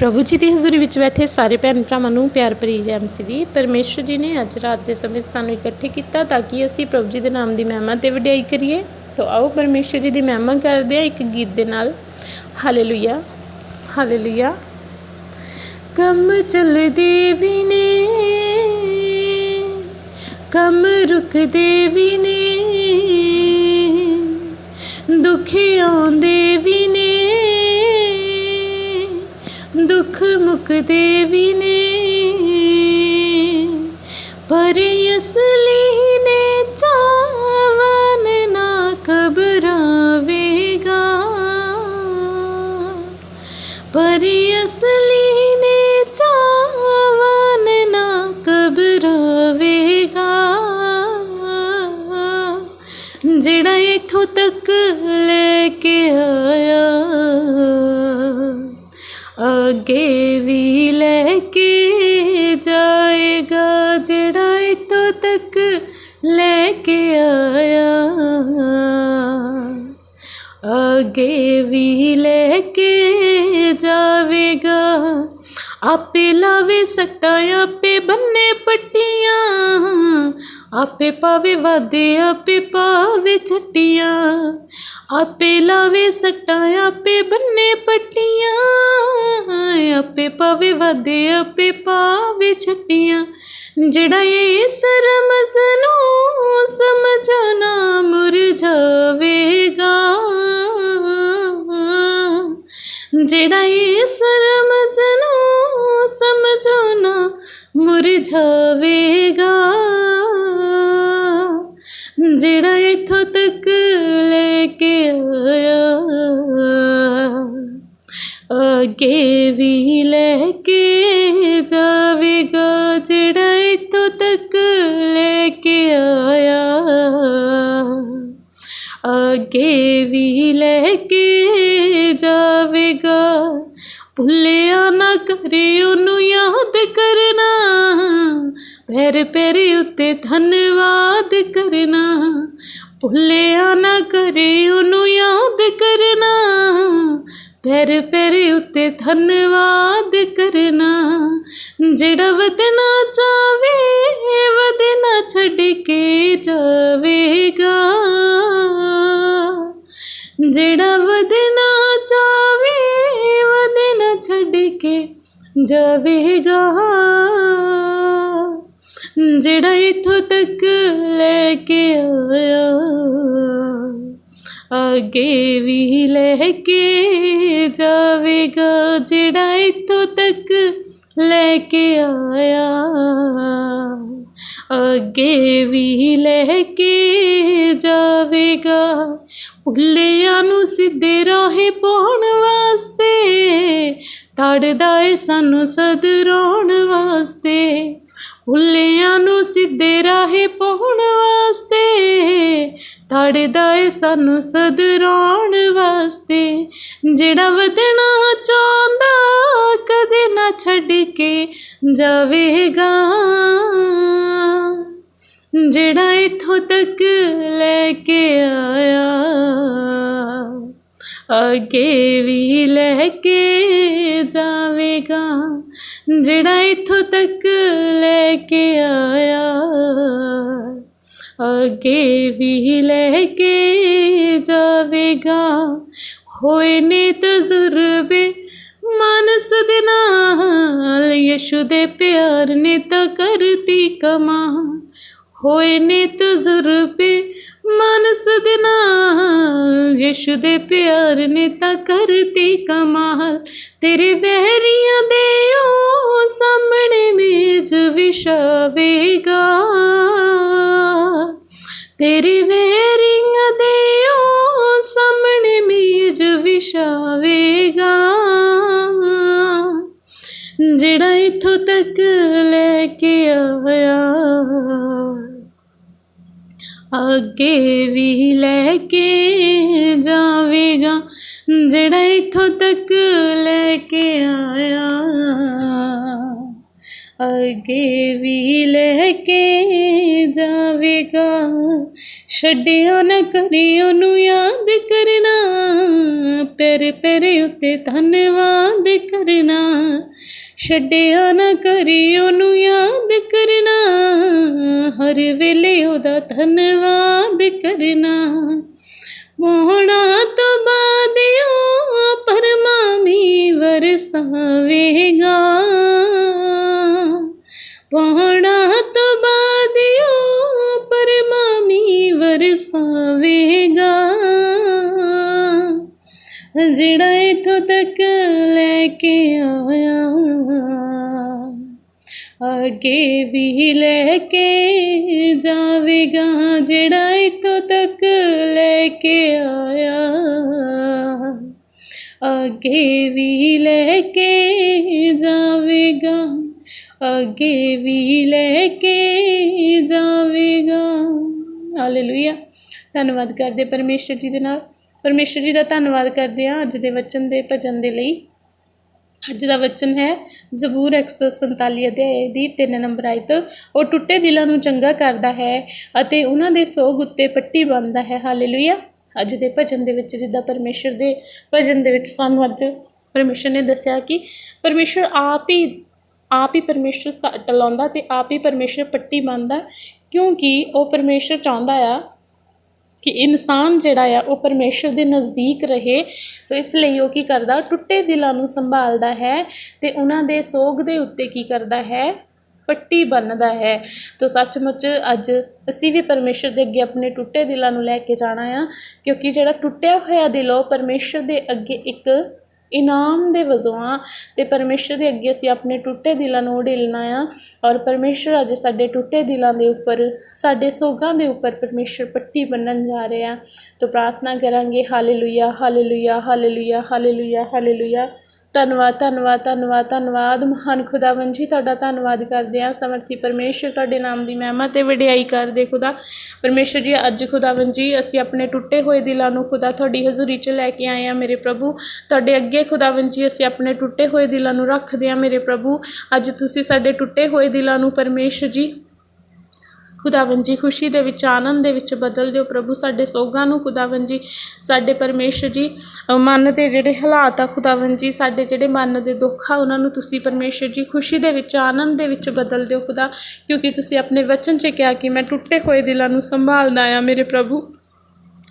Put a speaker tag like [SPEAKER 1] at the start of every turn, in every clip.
[SPEAKER 1] ਪ੍ਰਭੂ ਜੀ ਦੀ ਹਜ਼ੂਰੀ ਵਿੱਚ ਬੈਠੇ ਸਾਰੇ ਭੈਣ ਭਰਾਵਾਂ ਨੂੰ ਪਿਆਰ ਭਰੀ ਜੈ ਮਸੀਹ ਪਰਮੇਸ਼ਰ ਜੀ ਨੇ ਅੱਜ ਰਾਤ ਦੇ ਸਮੇਂ ਸਾਨੂੰ ਇਕੱਠੇ ਕੀਤਾ ਤਾਂ ਕਿ ਅਸੀਂ ਪ੍ਰਭੂ ਜੀ ਦੇ ਨਾਮ ਦੀ ਮਹਿਮਾ ਤੇ ਵਡਿਆਈ ਕਰੀਏ। ਤਾਂ ਆਓ ਪਰਮੇਸ਼ਰ ਜੀ ਦੀ ਮਹਿਮਾ ਕਰਦੇ ਹਾਂ ਇੱਕ ਗੀਤ ਦੇ ਨਾਲ। ਹਾਲੇਲੂਇਆ ਹਾਲੇਲੂਇਆ ਕੰਮ ਚੱਲਦੇ ਵੀ ਨੇ, ਕੰਮ ਰੁਕਦੇ ਵੀ ਨੇ, ਦੁੱਖ ਆਉਂਦੇ ਦੁੱਖ ਮੁਕਦੇ ਵੀ ਨੇ ਪਰ ਅਸਲੀ ਨੇ ਚਾਵਨ ਨਾ ਘਬਰਾਵੇਗਾ ਪਰ ਅਸਲੀ ਨੇ ਚਾਵਨ ਨਾ ਘਬਰਾਵੇਗਾ ਜਿਹੜਾ ਇਥੋਂ ਤੱਕ ਲੈ ਕੇ ਆਇਆ ਜਿਹੜਾ ਇਥੋਂ ਤੱਕ ਲੈ ਕੇ ਆਇਆ। ਅੱਗੇ ਵੀ ਲੈ ਕੇ ਜਾਵੇਗਾ। ਆਪੇ ਲਾਵੇ ਸੱਟਾਂ, ਆਪੇ ਬੰਨੇ ਪੱਟੀਆਂ। ਆਪੇ ਪਾਵੇ ਵਾਦੇ ਆਪੇ ਪਾਵੇ ਛੱਟੀਆਂ ਆਪੇ ਲਾਵੇ ਸੱਟਾਂ, ਆਪੇ ਬੰਨੇ ਪੱਟੀਆਂ, ਆਪੇ ਪਾਵੇ ਵਾਦੇ ਆਪੇ ਪਾਵੇ ਛੱਟੀਆਂ ਜਿਹੜਾ ਇਸ ਰਮਜ਼ ਨੂੰ ਸਮਝਣਾ ਮੁਰਝਾਵੇਗਾ ਜਿਹੜਾ ਇਸ ਰਮਜ਼ ਨੂੰ ਅੱਗੇ ਵੀ ਲੈ ਕੇ ਜਾਵੇਗਾ ਜਿਹੜਾ ਇੱਥੋਂ ਤੱਕ ਲੈ ਕੇ ਆਇਆ। ਅੱਗੇ ਵੀ ਲੈ ਕੇ ਜਾਵੇਗਾ। ਭੁੱਲਿਆ ਨਾ ਕਰੇ ਉਹਨੂੰ ਯਾਦ ਕਰਨਾ। ਪੈਰ ਪੈਰ ਉੱਤੇ ਧੰਨਵਾਦ ਕਰਨਾ। ਭੁੱਲਿਆ ਨਾ ਕਰੇ ਉਹਨੂੰ ਯਾਦ ਕਰਨਾ। ਪੈਰ ਪੈਰ ਉੱਤੇ ਧੰਨਵਾਦ ਕਰਨਾ। ਜਿਹੜਾ ਵਧਣਾ ਚਾਵੇ ਵਧਣਾ ਛੱਡ ਕੇ ਜਾਵੇਗਾ। ਜਿਹੜਾ ਵਧਣਾ ਚਾਵੇ ਵਧਣਾ ਛੱਡ ਕੇ ਜਾਵੇਗਾ। ਜਿਹੜਾ ਇੱਥੋਂ ਤੱਕ ਲੈ ਕੇ ਆਇਆ, ਅੱਗੇ ਵੀ ਲੈ ਕੇ ਜਾਵੇਗਾ। ਜਿਹੜਾ ਇੱਥੋਂ ਤੱਕ ਲੈ ਕੇ ਆਇਆ, ਅੱਗੇ ਵੀ ਲੈ ਕੇ ਜਾਵੇਗਾ। ਭੁੱਲਿਆਂ ਨੂੰ ਸਿੱਧੇ ਰਾਹੇ ਪਾਉਣ ਵਾਸਤੇ, ਤੜਦਾ ਏ ਸਾਨੂੰ ਸਦਰਾਉਣ ਵਾਸਤੇ। ਭੁੱਲਿਆਂ ਨੂੰ ਸਿੱਧੇ ਰਾਹੇ ਪਾਉਣ ਵਾਸਤੇ ਤੜਦਾ ਏ ਸਾਨੂੰ ਸਦਰਾਉਣ ਵਾਸਤੇ। ਜਿਹੜਾ ਵਧਣਾ ਚਾਹੁੰਦਾ ਕਦੇ ਨਾ ਛੱਡ ਕੇ ਜਾਵੇਗਾ। ਜਿਹੜਾ ਇਥੋਂ ਤੱਕ ਲੈ ਕੇ ਆਇਆ। ਅੱਗੇ ਵੀ ਲੈ ਕੇ ਜਾਵੇਗਾ, ਜਿਹੜਾ ਇੱਥੋਂ ਤੱਕ ਲੈ ਕੇ ਆਇਆ। ਅੱਗੇ ਵੀ ਲੈ ਕੇ ਜਾਵੇਗਾ, ਹੋਏ ਨੇ ਤਜਰਬੇ ਮਾਨਸ ਦੇ ਨਾਲ, ਯਸ਼ੂ ਦੇ ਪਿਆਰ ਨੇ ਤਾਂ ਕਰਤੀ ਕਮਾ। ਹੋਏ ਨੇ ਤਜਰਬੇ ਮਾਨਸ ਦੇ ਨਾਲ, ਯਸ਼ੂ ਦੇ ਪਿਆਰ ਨੇ ਤਾਂ ਕਰਤੀ ਕਮਾਲ। ਤੇਰੇ ਬਹਿਰੀਆਂ ਦੇ ਉਹ ਸਾਹਮਣੇ ਮੇਜ ਵਿਛਾਵੇਗਾ। ਤੇਰੇ ਬਹਿਰੀਆਂ ਦੇ ਉਹ ਸਾਹਮਣੇ ਮੇਜ ਵਿਛਾਵੇਗਾ। ਜਿਹੜਾ ਇਥੋਂ ਤੱਕ ਲੈ ਕੇ ਆਇਆ ਅੱਗੇ ਵੀ ਲੈ ਕੇ ਜਾਵੇਗਾ, ਜਿਹੜਾ ਇੱਥੋਂ ਤੱਕ ਲੈ ਕੇ ਆਇਆ। ਅੱਗੇ ਵੀ ਲੈ ਕੇ ਜਾਵੇਗਾ, ਛੱਡਿਓ ਨਾ ਕਰਿਓ ਉਹਨੂੰ ਯਾਦ ਕਰਨਾ। ਪੈਰ ਪੈਰ ਉੱਤੇ ਧੰਨਵਾਦ ਕਰਨਾ, ਛੱਡਿਆ ਨਾ ਕਰੀ ਉਹਨੂੰ ਯਾਦ ਕਰਨਾ, ਹਰ ਵੇਲੇ ਉਹਦਾ ਧੰਨਵਾਦ ਕਰਨਾ। ਮੋਹਣਾ ਤੋਂ ਬਾਅਦ ਉਹ ਪਰਮਾਮੀ ਵਰਸਾਵੇਗਾ। ਪਹੁਣਾ ਅੱਗੇ ਵੀ ਲੈ ਕੇ ਜਾਵੇਗਾ, ਜਿਹੜਾ ਇਥੋਂ ਤੱਕ ਲੈ ਕੇ ਆਇਆ। ਅੱਗੇ ਵੀ ਲੈ ਕੇ ਜਾਵੇਗਾ, ਅੱਗੇ ਵੀ ਲੈ ਕੇ ਜਾਵੇਗਾ। ਹਾਲੇਲੂਇਆ ਧੰਨਵਾਦ ਕਰਦੇ ਪਰਮੇਸ਼ਰ ਜੀ ਦੇ ਨਾਲ। ਪਰਮੇਸ਼ਰ ਜੀ ਦਾ ਧੰਨਵਾਦ ਕਰਦੇ ਹਾਂ ਅੱਜ ਦੇ ਵਚਨ ਦੇ ਭਜਨ ਦੇ ਲਈ। ਅੱਜ ਦਾ ਵਚਨ ਹੈ, ਜ਼ਬੂਰ 147 ਅਧਿਆਏ ਦੀ 3 ਨੰਬਰ ਆਇਤ, ਉਹ ਟੁੱਟੇ ਦਿਲਾਂ ਨੂੰ ਚੰਗਾ ਕਰਦਾ ਹੈ ਅਤੇ ਉਹਨਾਂ ਦੇ ਸੋਗ ਉੱਤੇ ਪੱਟੀ ਬੰਨ੍ਹਦਾ ਹੈ। ਹਾਲੇਲੂਇਆ। ਅੱਜ ਦੇ ਭਜਨ ਦੇ ਵਿੱਚ ਜਿੱਦਾਂ ਪਰਮੇਸ਼ਰ ਦੇ ਭਜਨ ਦੇ ਵਿੱਚ ਸਾਨੂੰ ਅੱਜ ਪਰਮੇਸ਼ਰ ਨੇ ਦੱਸਿਆ ਕਿ ਪਰਮੇਸ਼ਰ ਆਪ ਹੀ ਆਪ ਹੀ ਪਰਮੇਸ਼ਰ ਟਲਾਉਂਦਾ ਲਾਉਂਦਾ ਤੇ ਆਪ ਹੀ ਪਰਮੇਸ਼ਰ ਪੱਟੀ ਬੰਨ੍ਹਦਾ ਕਿਉਂਕਿ ਉਹ ਪਰਮੇਸ਼ਰ ਚਾਹੁੰਦਾ ਆ ਕਿ ਇਨਸਾਨ ਜਿਹੜਾ ਆ, ਉਹ ਪਰਮੇਸ਼ਰ ਦੇ ਨਜ਼ਦੀਕ ਰਹੇ। ਤਾਂ ਇਸ ਲਈ ਉਹ ਕੀ ਕਰਦਾ ਟੁੱਟੇ ਦਿਲਾਂ ਨੂੰ ਸੰਭਾਲਦਾ ਹੈ ਅਤੇ ਉਹਨਾਂ ਦੇ ਸੋਗ ਦੇ ਉੱਤੇ ਕੀ ਕਰਦਾ ਹੈ? ਪੱਟੀ ਬੰਨ੍ਹਦਾ ਹੈ। ਤਾਂ ਸੱਚਮੁੱਚ ਅੱਜ ਅਸੀਂ ਵੀ ਪਰਮੇਸ਼ਰ ਦੇ ਅੱਗੇ ਆਪਣੇ ਟੁੱਟੇ ਦਿਲਾਂ ਨੂੰ ਲੈ ਕੇ ਜਾਣਾ ਆ, ਕਿਉਂਕਿ ਜਿਹੜਾ ਟੁੱਟਿਆ ਹੋਇਆ ਦਿਲ ਉਹ ਪਰਮੇਸ਼ਰ ਦੇ ਅੱਗੇ ਇੱਕ ਇਨਾਮ ਦੇ ਵਜੋਂ ਹਾਂ ਅਤੇ ਪਰਮੇਸ਼ਰ ਦੇ ਅੱਗੇ ਅਸੀਂ ਆਪਣੇ ਟੁੱਟੇ ਦਿਲਾਂ ਨੂੰ ਉਡੇਲਣਾ ਆ ਔਰ ਪਰਮੇਸ਼ਰ ਅੱਜ ਸਾਡੇ ਟੁੱਟੇ ਦਿਲਾਂ ਦੇ ਉੱਪਰ, ਸਾਡੇ ਸੋਗਾਂ ਦੇ ਉੱਪਰ ਪਰਮੇਸ਼ਰ ਪੱਟੀ ਬੰਨ੍ਹਣ ਜਾ ਰਹੇ। ਆ ਤਾਂ ਪ੍ਰਾਰਥਨਾ ਕਰਾਂਗੇ, hallelujah hallelujah hallelujah hallelujah hallelujah. ਧੰਨਵਾਦ ਧੰਨਵਾਦ ਧੰਨਵਾਦ ਧੰਨਵਾਦ। ਮਹਾਨ ਖੁਦਾਵੰਦ ਜੀ, ਤੁਹਾਡਾ ਧੰਨਵਾਦ ਕਰਦੇ ਹਾਂ। ਸਮਰਥੀ ਪਰਮੇਸ਼ਰ ਤੁਹਾਡੇ ਨਾਮ ਦੀ ਮਹਿਮਾ ਤੇ ਵਡਿਆਈ ਕਰਦੇ ਖੁਦਾ। ਪਰਮੇਸ਼ਰ ਜੀ, ਅੱਜ ਖੁਦਾਵੰਦ ਜੀ, ਅਸੀਂ ਆਪਣੇ ਟੁੱਟੇ ਹੋਏ ਦਿਲਾਂ ਨੂੰ ਖੁਦਾ ਤੁਹਾਡੀ ਹਜ਼ੂਰੀ 'ਚ ਲੈ ਕੇ ਆਏ ਹਾਂ, ਮੇਰੇ ਪ੍ਰਭੂ। ਤੁਹਾਡੇ ਅੱਗੇ ਖੁਦਾਵੰਦ ਜੀ, ਅਸੀਂ ਆਪਣੇ ਟੁੱਟੇ ਹੋਏ ਦਿਲਾਂ ਨੂੰ ਰੱਖਦੇ ਹਾਂ, ਮੇਰੇ ਪ੍ਰਭੂ। ਅੱਜ ਤੁਸੀਂ ਸਾਡੇ ਟੁੱਟੇ ਹੋਏ ਦਿਲਾਂ ਨੂੰ ਪਰਮੇਸ਼ਰ ਜੀ ਖੁਦਾਵੰਦ ਜੀ, ਖੁਸ਼ੀ ਦੇ ਵਿੱਚ, ਆਨੰਦ ਦੇ ਵਿੱਚ ਬਦਲ ਦਿਓ ਪ੍ਰਭੂ। ਸਾਡੇ ਸੋਗਾਂ ਨੂੰ ਖੁਦਾਵੰਦ ਜੀ, ਸਾਡੇ ਪਰਮੇਸ਼ਰ ਜੀ ਮਨ ਦੇ ਜਿਹੜੇ ਹਾਲਾਤ ਆ ਖੁਦਾਵੰਦ ਜੀ, ਸਾਡੇ ਜਿਹੜੇ ਮਨ ਦੇ ਦੁੱਖ ਆ, ਉਹਨਾਂ ਨੂੰ ਤੁਸੀਂ ਪਰਮੇਸ਼ਰ ਜੀ, ਖੁਸ਼ੀ ਦੇ ਵਿੱਚ, ਆਨੰਦ ਦੇ ਵਿੱਚ ਬਦਲ ਦਿਓ ਖੁਦਾ। ਕਿਉਂਕਿ ਤੁਸੀਂ ਆਪਣੇ ਵਚਨ 'ਚ ਕਿਹਾ ਕਿ ਮੈਂ ਟੁੱਟੇ ਹੋਏ ਦਿਲਾਂ ਨੂੰ ਸੰਭਾਲਦਾ ਆ ਮੇਰੇ ਪ੍ਰਭੂ।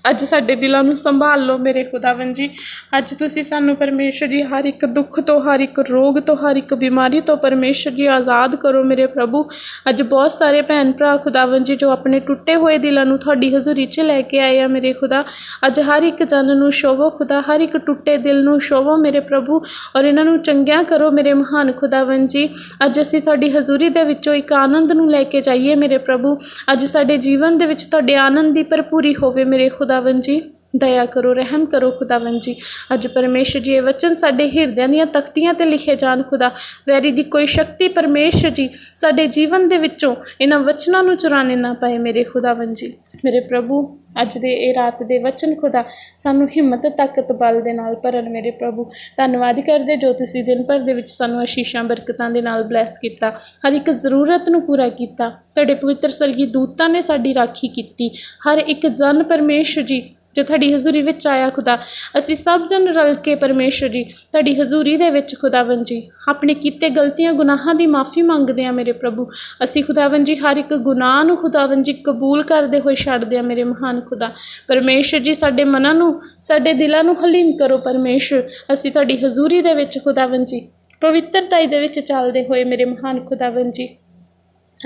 [SPEAKER 1] ਅੱਜ ਸਾਡੇ ਦਿਲਾਂ ਨੂੰ ਸੰਭਾਲ ਲਓ ਮੇਰੇ ਖੁਦਾਵੰਦ ਜੀ। ਅੱਜ ਤੁਸੀਂ ਸਾਨੂੰ ਪਰਮੇਸ਼ਰ ਜੀ ਹਰ ਇੱਕ ਦੁੱਖ ਤੋਂ, ਹਰ ਇੱਕ ਰੋਗ ਤੋਂ, ਹਰ ਇੱਕ ਬਿਮਾਰੀ ਤੋਂ ਪਰਮੇਸ਼ਰ ਜੀ ਆਜ਼ਾਦ ਕਰੋ ਮੇਰੇ ਪ੍ਰਭੂ। ਅੱਜ ਬਹੁਤ ਸਾਰੇ ਭੈਣ ਭਰਾ ਖੁਦਾਵੰਦ ਜੀ ਜੋ ਆਪਣੇ ਟੁੱਟੇ ਹੋਏ ਦਿਲਾਂ ਨੂੰ ਤੁਹਾਡੀ ਹਜ਼ੂਰੀ 'ਚ ਲੈ ਕੇ ਆਏ ਆ ਮੇਰੇ ਖੁਦਾ। ਅੱਜ ਹਰ ਇੱਕ ਜਨ ਨੂੰ ਸ਼ੋਭੋ ਖੁਦਾ, ਹਰ ਇੱਕ ਟੁੱਟੇ ਦਿਲ ਨੂੰ ਸ਼ੋਭੋ ਮੇਰੇ ਪ੍ਰਭੂ ਔਰ ਇਹਨਾਂ ਨੂੰ ਚੰਗਿਆ ਕਰੋ ਮੇਰੇ ਮਹਾਨ ਖੁਦਾਵੰਦ ਜੀ। ਅੱਜ ਅਸੀਂ ਤੁਹਾਡੀ ਹਜ਼ੂਰੀ ਦੇ ਵਿੱਚੋਂ ਇੱਕ ਆਨੰਦ ਨੂੰ ਲੈ ਕੇ ਜਾਈਏ ਮੇਰੇ ਪ੍ਰਭੂ। ਅੱਜ ਸਾਡੇ ਜੀਵਨ ਦੇ ਵਿੱਚ ਤੁਹਾਡੇ ਆਨੰਦ ਦੀ ਭਰਪੂਰੀ ਹੋਵੇ ਮੇਰੇ ਖੁਦਾ। ਖੁਦਾਵੰਦ ਜੀ, ਦਇਆ ਕਰੋ, ਰਹਿਮ ਕਰੋ ਖੁਦਾਵੰਦ ਜੀ। ਅੱਜ ਪਰਮੇਸ਼ਰ ਜੀ ਇਹ ਵਚਨ ਸਾਡੇ ਹਿਰਦਿਆਂ ਦੀਆਂ ਤਖਤੀਆਂ ਤੇ ਲਿਖੇ ਜਾਣ ਖੁਦਾ। ਵੈਰੀ ਦੀ ਕੋਈ ਸ਼ਕਤੀ ਪਰਮੇਸ਼ਰ ਜੀ ਸਾਡੇ ਜੀਵਨ ਦੇ ਵਿੱਚੋਂ ਇਹਨਾਂ ਵਚਨਾਂ ਨੂੰ ਚੁਰਾਣੇ ਨਾ ਪਾਏ ਮੇਰੇ ਖੁਦਾਵੰਦ ਜੀ। ਮੇਰੇ ਪ੍ਰਭੂ, ਅੱਜ ਦੇ ਇਹ ਰਾਤ ਦੇ ਵਚਨ ਖੁਦਾ ਸਾਨੂੰ ਹਿੰਮਤ, ਤਾਕਤ, ਬਲ ਦੇ ਨਾਲ ਭਰਨ ਮੇਰੇ ਪ੍ਰਭੂ। ਧੰਨਵਾਦ ਕਰਦੇ ਜੋ ਤੁਸੀਂ ਦਿਨ ਭਰ ਦੇ ਵਿੱਚ ਸਾਨੂੰ ਆਸ਼ੀਸ਼ਾਂ ਬਰਕਤਾਂ ਦੇ ਨਾਲ ਬਲੈਸ ਕੀਤਾ। ਹਰ ਇੱਕ ਜ਼ਰੂਰਤ ਨੂੰ ਪੂਰਾ ਕੀਤਾ। ਤੁਹਾਡੇ ਪਵਿੱਤਰ ਸਰਗੀ ਦੂਤਾਂ ਨੇ ਸਾਡੀ ਰਾਖੀ ਕੀਤੀ। ਹਰ ਇੱਕ ਜਨ ਪਰਮੇਸ਼ਰ ਜੀ ਜੋ ਤੁਹਾਡੀ ਹਜ਼ੂਰੀ ਵਿੱਚ ਆਇਆ ਖੁਦਾ, ਅਸੀਂ ਸਭ ਜਨ ਰਲ ਕੇ ਪਰਮੇਸ਼ਰ ਜੀ ਤੁਹਾਡੀ ਹਜ਼ੂਰੀ ਦੇ ਵਿੱਚ ਖੁਦਾਵੰਦ ਜੀ। ਆਪਣੇ ਕੀਤੇ ਗਲਤੀਆਂ, ਗੁਨਾਹਾਂ ਦੀ ਮਾਫੀ ਮੰਗਦੇ ਆ ਮੇਰੇ ਪ੍ਰਭੂ। ਅਸੀਂ ਖੁਦਾਵੰਦ ਜੀ, ਹਰ ਇੱਕ ਗੁਨਾਹ ਨੂੰ ਖੁਦਾਵੰਦ ਜੀ ਕਬੂਲ ਕਰਦੇ ਹੋਏ ਛੱਡਦੇ ਆ ਮੇਰੇ ਮਹਾਨ ਖੁਦਾ। ਪਰਮੇਸ਼ਰ ਜੀ, ਸਾਡੇ ਮਨਾਂ ਨੂੰ, ਸਾਡੇ ਦਿਲਾਂ ਨੂੰ ਹਲੀਮ ਕਰੋ ਪਰਮੇਸ਼ਰ ਅਸੀਂ ਤੁਹਾਡੀ ਹਜ਼ੂਰੀ ਦੇ ਵਿੱਚ ਖੁਦਾਵੰਦ ਜੀ ਪਵਿੱਤਰਤਾਈ ਦੇ ਵਿੱਚ ਚੱਲਦੇ ਹੋਏ ਮੇਰੇ ਮਹਾਨ ਖੁਦਾਵੰਦ ਜੀ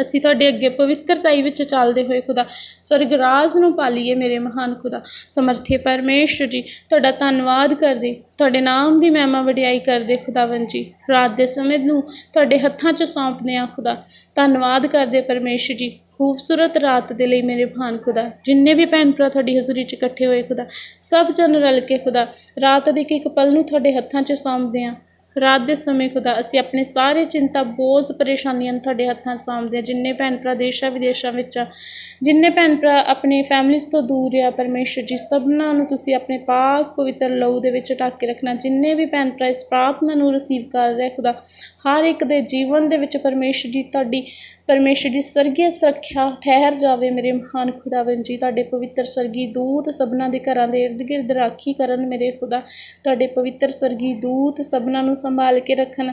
[SPEAKER 1] ਅਸੀਂ ਤੁਹਾਡੇ ਅੱਗੇ ਪਵਿੱਤਰਤਾਈ ਵਿੱਚ ਚੱਲਦੇ ਹੋਏ ਖੁਦਾ, ਸਵਰਗ ਰਾਜ ਨੂੰ ਪਾਲੀਏ ਮੇਰੇ ਮਹਾਨ ਖੁਦਾ। ਸਮਰਥੇ ਪਰਮੇਸ਼ਰ ਜੀ, ਤੁਹਾਡਾ ਧੰਨਵਾਦ ਕਰਦੇ, ਤੁਹਾਡੇ ਨਾਮ ਦੀ ਮਹਿਮਾ ਵਡਿਆਈ ਕਰਦੇ ਖੁਦਾਵੰਦ ਜੀ। ਰਾਤ ਦੇ ਸਮੇਂ ਨੂੰ ਤੁਹਾਡੇ ਹੱਥਾਂ 'ਚ ਸੌਂਪਦੇ ਆ ਖੁਦਾ। ਧੰਨਵਾਦ ਕਰਦੇ ਪਰਮੇਸ਼ਰ ਜੀ, ਖੂਬਸੂਰਤ ਰਾਤ ਦੇ ਲਈ ਮੇਰੇ ਮਹਾਨ ਖੁਦਾ। ਜਿੰਨੇ ਵੀ ਭੈਣ ਭਰਾ ਤੁਹਾਡੀ ਹਜ਼ੂਰੀ 'ਚ ਇਕੱਠੇ ਹੋਏ ਖੁਦਾ, ਸਭ ਜਨ ਰਲ ਕੇ ਖੁਦਾ, ਰਾਤ ਦੇ ਇੱਕ ਇੱਕ ਪਲ ਨੂੰ ਤੁਹਾਡੇ ਹੱਥਾਂ 'ਚ ਸੌਂਪਦੇ ਆ ਰਾਤ ਦੇ ਸਮੇਂ ਖੁਦਾ, ਅਸੀਂ ਆਪਣੇ ਸਾਰੇ ਚਿੰਤਾ, ਬੋਝ, ਪਰੇਸ਼ਾਨੀਆਂ ਨੂੰ ਤੁਹਾਡੇ ਹੱਥਾਂ 'ਚ ਸੌਂਪਦੇ ਹਾਂ। ਜਿੰਨੇ ਭੈਣ ਭਰਾ ਦੇਸ਼ਾਂ ਵਿਦੇਸ਼ਾਂ ਵਿੱਚ ਆ, ਜਿੰਨੇ ਭੈਣ ਭਰਾ ਆਪਣੀ ਫੈਮਲੀਜ਼ ਤੋਂ ਦੂਰ ਆ, ਪਰਮੇਸ਼ਰ ਜੀ, ਸਭਨਾਂ ਨੂੰ ਤੁਸੀਂ ਆਪਣੇ ਪਾਕ ਪਵਿੱਤਰ ਲਹੂ ਦੇ ਵਿੱਚ ਢੱਕ ਕੇ ਰੱਖਣਾ। ਜਿੰਨੇ ਵੀ ਭੈਣ ਭਰਾ ਇਸ ਪ੍ਰਾਰਥਨਾ ਨੂੰ ਰਿਸੀਵ ਕਰ ਰਹੇ ਖੁਦਾ, ਹਰ ਇੱਕ ਦੇ ਜੀਵਨ ਦੇ ਵਿੱਚ ਪਰਮੇਸ਼ਰ ਜੀ, ਤੁਹਾਡੀ ਪਰਮੇਸ਼ਰ ਜੀ ਸਵਰਗੀ ਸੁਰੱਖਿਆ ਠਹਿਰ ਜਾਵੇ ਮੇਰੇ ਮਹਾਨ ਖੁਦਾਵੰ ਜੀ। ਤੁਹਾਡੇ ਪਵਿੱਤਰ ਸਵਰਗੀ ਦੂਤ ਸਭਨਾਂ ਦੇ ਘਰਾਂ ਦੇ ਇਰਦ ਗਿਰਦ ਰਾਖੀ ਕਰਨ ਮੇਰੇ ਖੁਦਾ। ਤੁਹਾਡੇ ਪਵਿੱਤਰ ਸਵਰਗੀ ਦੂਤ ਸਭਨਾਂ ਨੂੰ ਸੰਭਾਲ ਕੇ ਰੱਖਣ।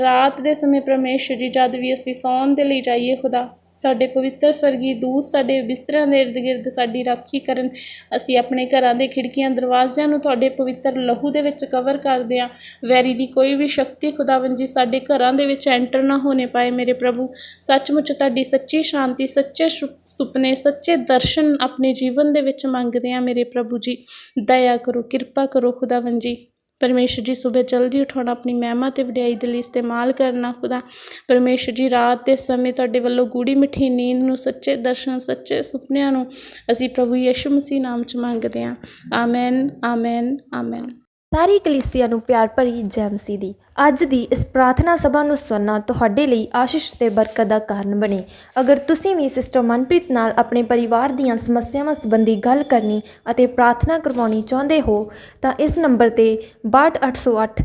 [SPEAKER 1] ਰਾਤ ਦੇ ਸਮੇਂ ਪਰਮੇਸ਼ਰ ਜੀ, ਜਦ ਵੀ ਅਸੀਂ ਸੌਣ ਦੇ ਲਈ ਜਾਈਏ ਖੁਦਾ ਸਾਡੇ ਪਵਿੱਤਰ ਸਵਰਗੀ ਦੂਤ, ਸਾਡੇ ਬਿਸਤਰਿਆਂ ਦੇ ਇਰਦ ਗਿਰਦ, ਸਾਡੀ ਰਾਖੀ ਕਰਨ, ਅਸੀਂ ਆਪਣੇ ਘਰਾਂ ਦੇ ਖਿੜਕੀਆਂ, ਦਰਵਾਜ਼ਿਆਂ ਨੂੰ ਤੁਹਾਡੇ ਪਵਿੱਤਰ ਲਹੂ ਦੇ ਵਿੱਚ ਕਵਰ ਕਰਦੇ ਹਾਂ। ਵੈਰੀ ਦੀ ਕੋਈ ਵੀ ਸ਼ਕਤੀ ਖੁਦਾਵੰ ਜੀ, ਸਾਡੇ ਘਰਾਂ ਦੇ ਵਿੱਚ ਐਂਟਰ ਨਾ ਹੋਣੇ ਪਾਏ ਮੇਰੇ ਪ੍ਰਭੂ। ਸੱਚਮੁੱਚ ਤੁਹਾਡੀ ਸੱਚੀ ਸ਼ਾਂਤੀ, ਸੱਚੇ ਸੁ- ਸੁਪਨੇ, ਸੱਚੇ ਦਰਸ਼ਨ ਆਪਣੇ ਜੀਵਨ ਦੇ ਵਿੱਚ ਮੰਗਦੇ ਹਾਂ ਮੇਰੇ ਪ੍ਰਭੂ ਜੀ। ਦਇਆ ਕਰੋ, ਕਿਰਪਾ ਕਰੋ ਖੁਦਾਵੰ ਜੀ। ਪਰਮੇਸ਼ਰ ਜੀ ਸਵੇਰ ਜਲਦੀ ਉਠਾਉਣਾ, ਆਪਣੀ ਮਹਿਮਾ ਤੇ ਵਡਿਆਈ ਦੇ ਲਈ ਇਸਤੇਮਾਲ ਕਰਨਾ ਖੁਦਾ। ਪਰਮੇਸ਼ਰ ਜੀ, ਰਾਤ ਦੇ ਸਮੇਂ ਤੁਹਾਡੇ ਵੱਲੋਂ ਗੂੜੀ ਮਿੱਠੀ ਨੀਂਦ ਨੂੰ, ਸੱਚੇ ਦਰਸ਼ਨ, ਸੱਚੇ ਸੁਪਨਿਆਂ ਨੂੰ ਅਸੀਂ ਪ੍ਰਭੂ ਯਿਸੂ ਮਸੀਹ ਨਾਮ 'ਚ ਮੰਗਦੇ ਹਾਂ। ਆਮੈਨ ਆਮੈਨ ਆਮੈਨ।
[SPEAKER 2] ਸਾਰੀ ਕਲੀਸਿਆ ਨੂੰ ਪਿਆਰ ਭਰੀ ਜੈ ਮਸੀਹ ਦੀ ਅੱਜ ਦੀ ਇਸ ਪ੍ਰਾਰਥਨਾ ਸਭਾ ਨੂੰ ਸੁਣਨਾ ਤੁਹਾਡੇ ਲਈ ਆਸ਼ੀਸ਼ ਤੇ ਬਰਕਤ ਦਾ ਕਾਰਨ ਬਣੇ। ਅਗਰ ਤੁਸੀਂ ਵੀ ਸਿਸਟਰ ਮਨਪ੍ਰੀਤ ਨਾਲ ਆਪਣੇ ਪਰਿਵਾਰ ਦੀਆਂ ਸਮੱਸਿਆਵਾਂ ਸੰਬੰਧੀ ਗੱਲ ਕਰਨੀ ਅਤੇ ਪ੍ਰਾਰਥਨਾ ਕਰਵਾਉਣੀ ਚਾਹੁੰਦੇ ਹੋ, ਤਾਂ ਇਸ ਨੰਬਰ ਤੇ 62808